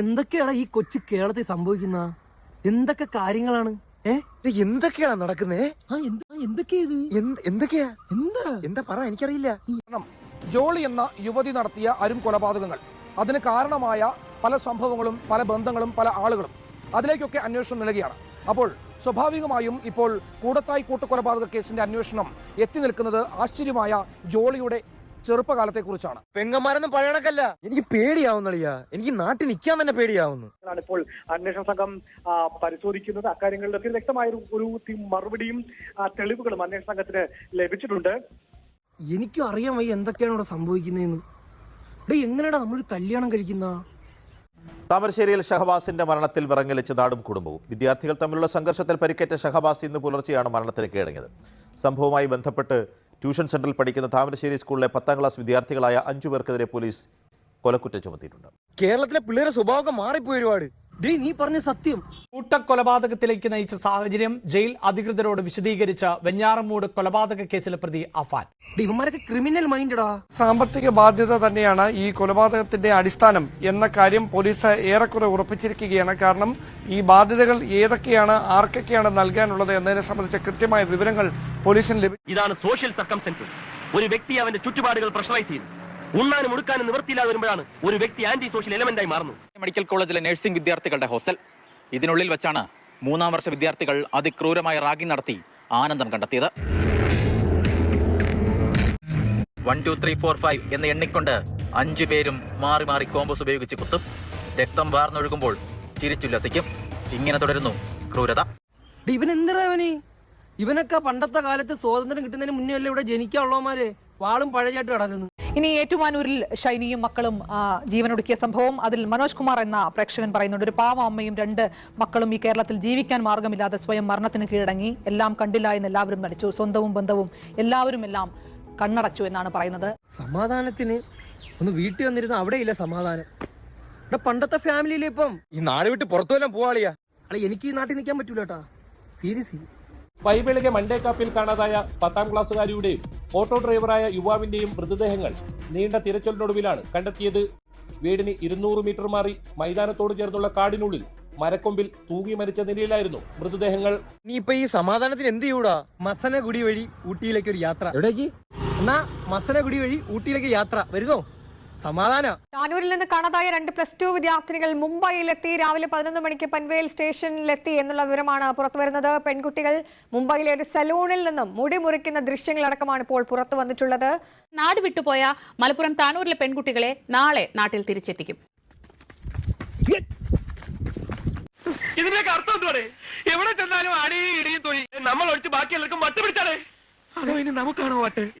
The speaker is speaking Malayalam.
എന്തൊക്കെയാണ് ഈ കൊച്ചു കേരളത്തിൽ സംഭവിക്കുന്ന? എന്തൊക്കെ കാര്യങ്ങളാണ്? ഏ? എന്തൊക്കെയാണ് നടക്കുന്നേ? എന്തൊക്കെയാ എന്താ എന്താ? പറ എനിക്കറിയില്ല. ജോളി എന്ന യുവതി നടത്തിയ അരും കൊലപാതകങ്ങൾ. അതിന് കാരണമായ പല സംഭവങ്ങളും പല ബന്ധങ്ങളും പല ആളുകളും അതിലേക്കൊക്കെ അന്വേഷണം നൽകുകയാണ്. അപ്പോൾ സ്വാഭാവികമായും ഇപ്പോൾ കൂടത്തായി കൂട്ടക്കൊലപാതക കേസിന്റെ അന്വേഷണം എത്തി നിൽക്കുന്നത് ആശ്ചര്യമായ ജോളിയുടെ ചെറുപ്പകാലത്തെക്കുറിച്ചാണ്. പെങ്ങന്മാരൊന്നും പറയണക്കല്ല. എനിക്ക് പേടിയാവുന്നളിയാ. എനിക്ക് നാട്ടിൽ നിൽക്കാൻ തന്നെ പേടിയാവുന്നു. ഇപ്പോൾ അന്വേഷണ സംഘം പരിശോധിക്കുന്നത്. അക്കാര്യങ്ങളിലൊക്കെ വ്യക്തമായ ഒരു- മറുപടിയും തെളിവുകളും അന്വേഷണ സംഘത്തിന് ലഭിച്ചിട്ടുണ്ട്. എനിക്കും അറിയാൻ വയ്യ എന്തൊക്കെയാണ് ഇവിടെ സംഭവിക്കുന്നതെന്ന്. ഡേ എങ്ങനെയാണ് നമ്മൾ കല്യാണം കഴിക്കുന്ന? താമരശ്ശേരിയിൽ ഷഹബാസിന്റെ മരണത്തിൽ വിറങ്ങലിച്ച് നാടും കുടുംബവും. വിദ്യാർത്ഥികൾ തമ്മിലുള്ള സംഘർഷത്തിൽ പരിക്കേറ്റ ഷഹബാസ് ഇന്ന് പുലർച്ചെയാണ് മരണത്തിന് കീഴടങ്ങിയത് സംഭവവുമായി ബന്ധപ്പെട്ട് ട്യൂഷൻ സെന്ററിൽ പഠിക്കുന്ന താമരശ്ശേരി സ്കൂളിലെ പത്താം ക്ലാസ് വിദ്യാർത്ഥികളായ അഞ്ചു പേർക്കെതിരെ പോലീസ് കൊലക്കുറ്റം ചുമത്തിയിട്ടുണ്ട്. കേരളത്തിലെ പിള്ളേരുടെ സ്വഭാവം മാറിപ്പോയി ഒരുപാട്. നീ പറഞ്ഞ സത്യം. കൂട്ടക്കൊലപാതകത്തിലേക്ക് നയിച്ച സാഹചര്യം ജയിൽ അധികൃതരോട് വിശദീകരിച്ച വെഞ്ഞാറമൂട് കൊലപാതക കേസിലെ പ്രതി അഫാൻ. ഇവന്മാരൊക്കെ ക്രിമിനൽ മൈൻഡടാ സാമ്പത്തിക ബാധ്യത തന്നെയാണ് ഈ കൊലപാതകത്തിന്റെ അടിസ്ഥാനം എന്ന കാര്യം പോലീസ് ഏറെക്കുറെ ഉറപ്പിച്ചിരിക്കുകയാണ്. കാരണം ഈ ബാധ്യതകൾ ഏതൊക്കെയാണ് ആർക്കൊക്കെയാണ് നൽകാനുള്ളത് എന്നതിനെ സംബന്ധിച്ച കൃത്യമായ വിവരങ്ങൾ പോലീസിന് ലഭിച്ചു ഇതാണ് സോഷ്യൽ സർക്കംസ്റ്റൻസസ് ഒരു വ്യക്തി അവന്റെ ചുറ്റുപാടുകൾ പ്രഷറൈസ് ചെയ്യുന്നു. ഉണ്ണാനും ഉടുക്കാനും നിവൃത്തിയില്ലാതെ വരുമ്പോഴാണ് ഒരു വ്യക്തി ആന്റി സോഷ്യൽ എലമെന്റായി മാറുന്നത്. മെഡിക്കൽ കോളേജിലെ നഴ്സിംഗ് വിദ്യാർത്ഥികളുടെ ഹോസ്റ്റൽ. ഇതിനുള്ളിൽ വെച്ചാണ് മൂന്നാം വർഷ വിദ്യാർത്ഥികൾ അതിക്രൂരമായ റാഗി നടത്തി ആനന്ദം കണ്ടെത്തിയത്. One two three four five എന്ന് എണ്ണിക്കൊണ്ട് അഞ്ചു പേരും മാറി മാറി കോമ്പസ് ഉപയോഗിച്ച് കുത്തും. രക്തം വാർന്നൊഴുകുമ്പോൾ ചിരിച്ചുല്ലസിക്കും ഇങ്ങനെ തുടരുന്നു ക്രൂരത. ഇവൻ എന്തിനാ ഇവന്? ഇവനൊക്കെ പണ്ടത്തെ കാലത്ത് സ്വാതന്ത്ര്യം കിട്ടുന്നതിന് മുന്നേ അല്ലേ ഇവിടെ ജനിക്കാനുള്ളവന്മാര് വാളും പഴയതായിട്ട് കിടക്കുന്നു ഇനി ഏറ്റുമാനൂരിൽ ഷൈനിയും മക്കളും ജീവനൊടുക്കിയ സംഭവം. അതിൽ മനോജ് കുമാർ എന്ന പ്രേക്ഷകൻ പറയുന്നുണ്ട് ഒരു പാവ അമ്മയും രണ്ട് മക്കളും ഈ കേരളത്തിൽ ജീവിക്കാൻ മാർഗമില്ലാതെ സ്വയം മരണത്തിന് കീഴടങ്ങി. എല്ലാം കണ്ടില്ല എന്ന് എല്ലാവരും നടിച്ചു. സ്വന്തവും ബന്ധവും എല്ലാവരും എല്ലാം കണ്ണടച്ചു എന്നാണ് പറയുന്നത്. സമാധാനത്തിന് ഒന്ന് വീട്ടിൽ വന്നിരുന്ന അവിടെ ഇല്ല സമാധാനം പണ്ടത്തെ ഫാമിലിയിൽ ഇപ്പം ഈ നാട് വിട്ട് പുറത്തു വല്ലതും പോവാളിയാ. അല്ല എനിക്ക് ഈ നാട്ടിൽ നിൽക്കാൻ പറ്റൂല കേട്ടാ സീരിയസ് ബൈബിളിലെ മണ്ടേക്കാപ്പിൽ കാണാതായ പത്താം ക്ലാസ്സുകാരിയുടെയും ഓട്ടോ ഡ്രൈവറായ യുവാവിന്റെയും മൃതദേഹങ്ങൾ നീണ്ട തിരച്ചിലിനൊടുവിലാണ് കണ്ടെത്തിയത്. വീടിന് ഇരുന്നൂറ് മീറ്റർ മാറി മൈതാനത്തോട് ചേർന്നുള്ള കാടിനുള്ളിൽ മരക്കൊമ്പിൽ തൂങ്ങി മരിച്ച നിലയിലായിരുന്നു മൃതദേഹങ്ങൾ. നീ ഇപ്പൊ ഈ സമാധാനത്തിന് എന്ത് ചെയ്യൂടാ? മസനഗുടി വഴി ഊട്ടിയിലേക്ക് ഒരു യാത്ര. എവിടേക്ക്? എന്നാ മസനഗുടി വഴി ഊട്ടിയിലേക്ക് യാത്ര. വരുന്നോ? സമാധാന. താനൂരിൽ നിന്ന് കാണാതായ രണ്ട് പ്ലസ് ടു വിദ്യാർത്ഥിനികൾ മുംബൈയിലെത്തി. രാവിലെ പതിനൊന്ന് മണിക്ക് പൻവേൽ സ്റ്റേഷനിലെത്തി എന്നുള്ള വിവരമാണ് പുറത്തു വരുന്നത്. പെൺകുട്ടികൾ മുംബൈയിലെ ഒരു സലൂണിൽ നിന്നും മുടി മുറിക്കുന്ന ദൃശ്യങ്ങളടക്കമാണ് ഇപ്പോൾ പുറത്തു വന്നിട്ടുള്ളത്. നാട് വിട്ടുപോയ മലപ്പുറം താനൂരിലെ പെൺകുട്ടികളെ നാളെ നാട്ടിൽ തിരിച്ചെത്തിക്കും. ഇതിന്റെയൊക്കെ അർത്ഥം എവിടെ ചെന്നാലും അടിയും ഇടിയും തൊഴിൽ നമ്മൾ ഒഴിച്ച് ബാക്കി എല്ലാവർക്കും വട്ട് പിടിച്ചാലേ? അതോ ഇനി നമുക്കാണോ വട്ട്?